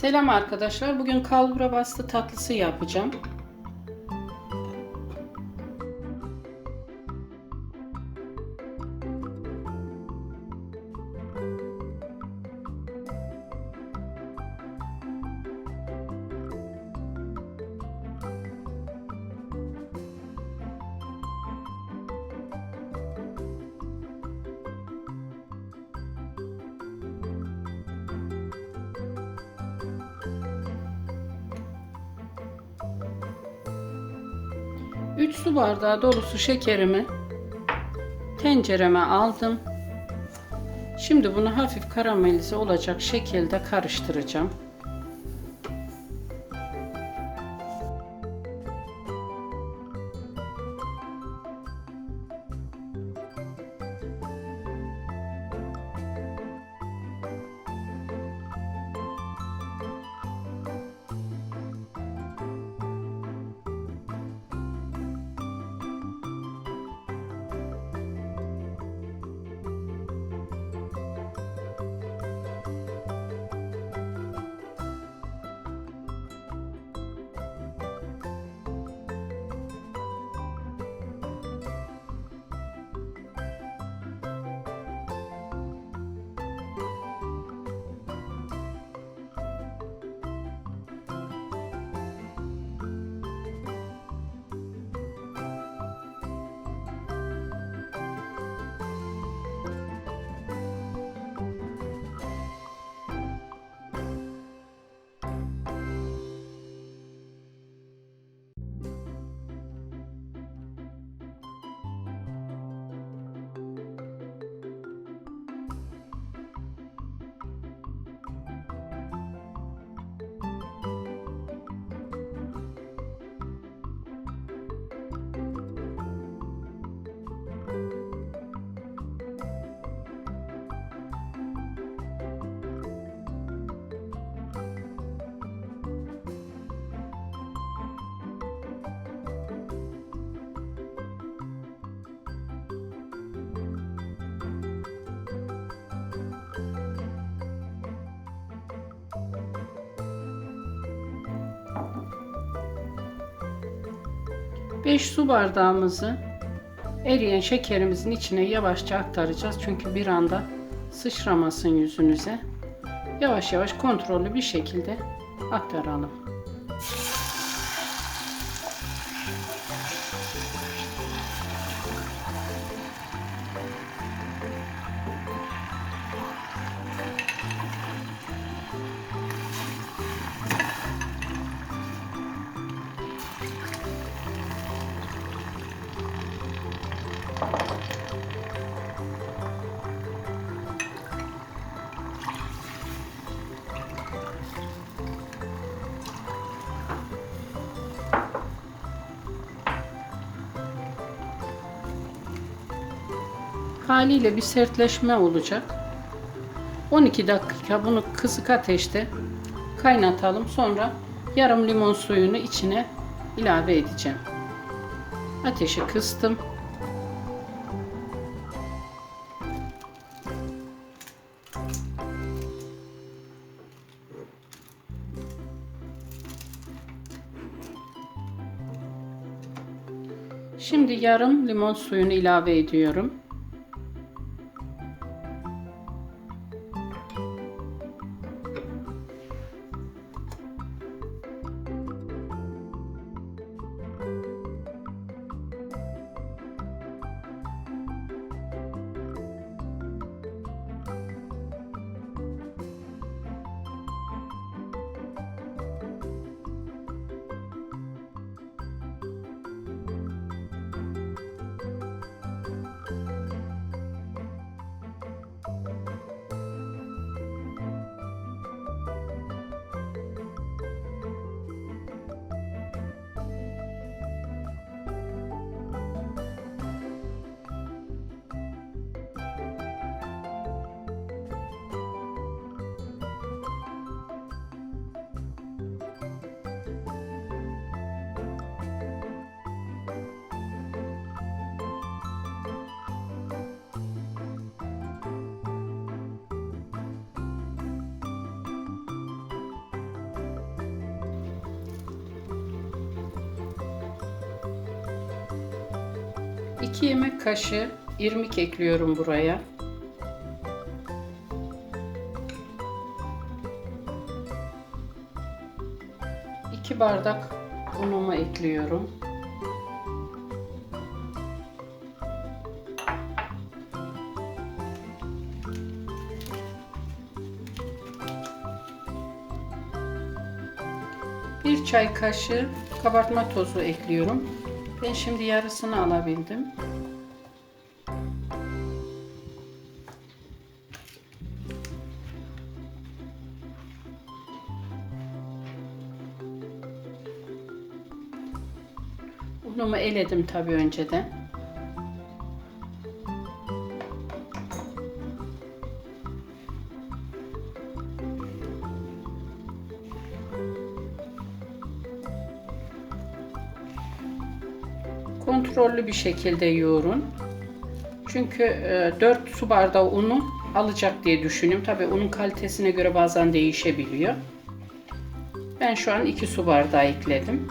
Selam arkadaşlar. Bugün kalbura bastı tatlısı yapacağım. Üç su bardağı dolusu şekerimi tencereme aldım. Şimdi bunu hafif karamelize olacak şekilde karıştıracağım. Beş su bardağımızı eriyen şekerimizin içine yavaşça aktaracağız. Çünkü bir anda sıçramasın yüzünüze. Yavaş yavaş kontrollü bir şekilde aktaralım. Haliyle bir sertleşme olacak. 12 dakika bunu kısık ateşte kaynatalım. Sonra yarım limon suyunu içine ilave edeceğim. Ateşi kıstım. Şimdi yarım limon suyunu ilave ediyorum. 2 yemek kaşığı irmik ekliyorum buraya. İki bardak unumu ekliyorum. Bir çay kaşığı kabartma tozu ekliyorum. Ben şimdi yarısını alabildim. Unumu eledim tabii önceden. Kontrollü bir şekilde yoğurun. Çünkü e, 4 su bardağı unu alacak diye düşünüyorum. Tabii unun kalitesine göre bazen değişebiliyor. Ben şu an 2 su bardağı ekledim.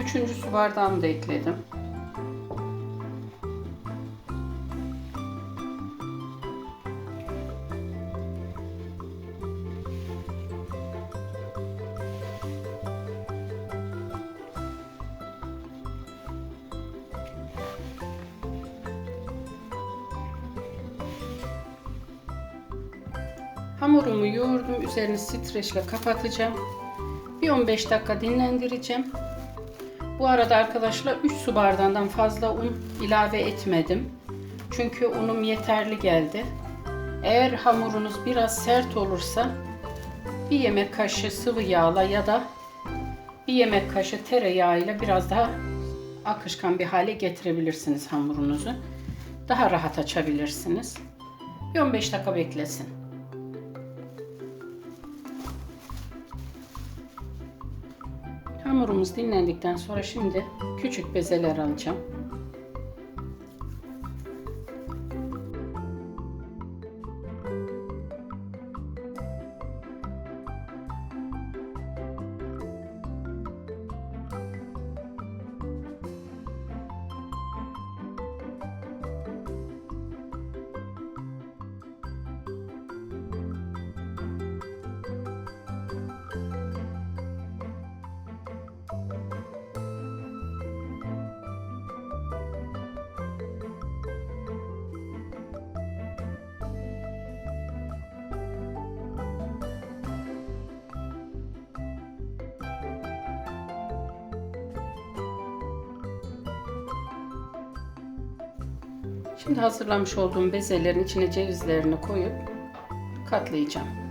Üçüncü su bardağımı da ekledim. Hamurumu yoğurdum. Üzerini streçle kapatacağım. Bir 15 dakika dinlendireceğim. Bu arada arkadaşlar 3 su bardağından fazla un ilave etmedim. Çünkü unum yeterli geldi. Eğer hamurunuz biraz sert olursa bir yemek kaşığı sıvı yağla ya da bir yemek kaşığı tereyağıyla biraz daha akışkan bir hale getirebilirsiniz hamurunuzu. Daha rahat açabilirsiniz. Bir 15 dakika beklesin. Hamurumuz dinlendikten sonra şimdi küçük bezeler alacağım. Şimdi hazırlamış olduğum bezelerin içine cevizlerini koyup katlayacağım.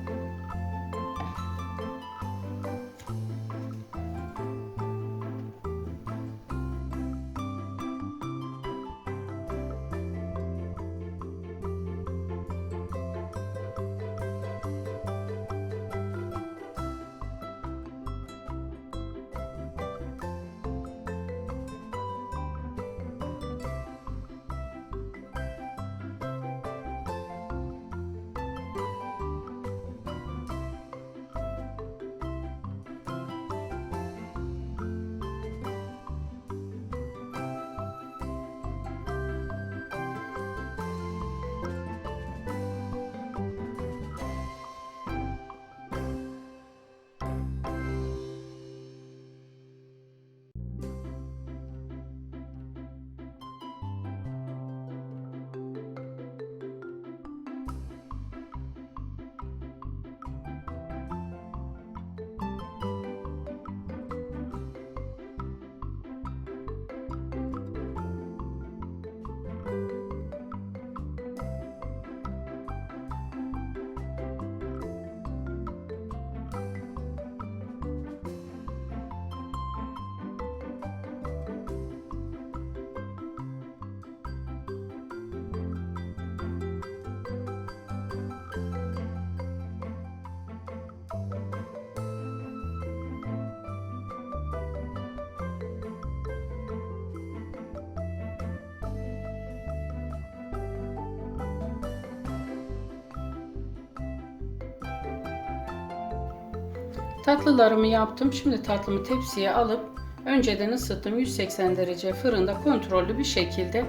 Tatlılarımı yaptım. Şimdi tatlımı tepsiye alıp önceden ısıttım 180 derece fırında kontrollü bir şekilde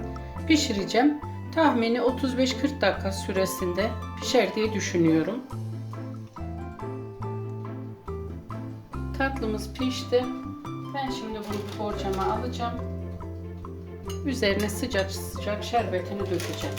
pişireceğim. Tahmini 35-40 dakika süresinde pişer diye düşünüyorum. Tatlımız pişti. Ben şimdi bunu borcama alacağım. Üzerine sıcak sıcak şerbetini dökeceğim.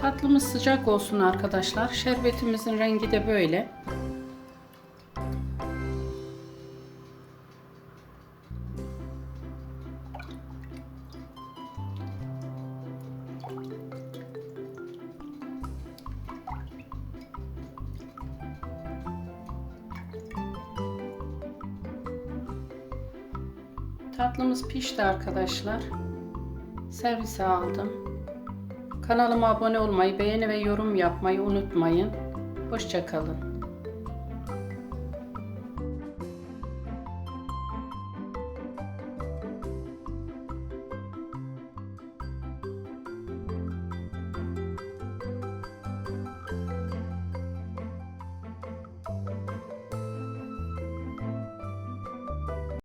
Tatlımız sıcak olsun arkadaşlar. Şerbetimizin rengi de böyle. Tatlımız pişti arkadaşlar. Servise aldım. Kanalıma abone olmayı, beğeni ve yorum yapmayı unutmayın. Hoşçakalın.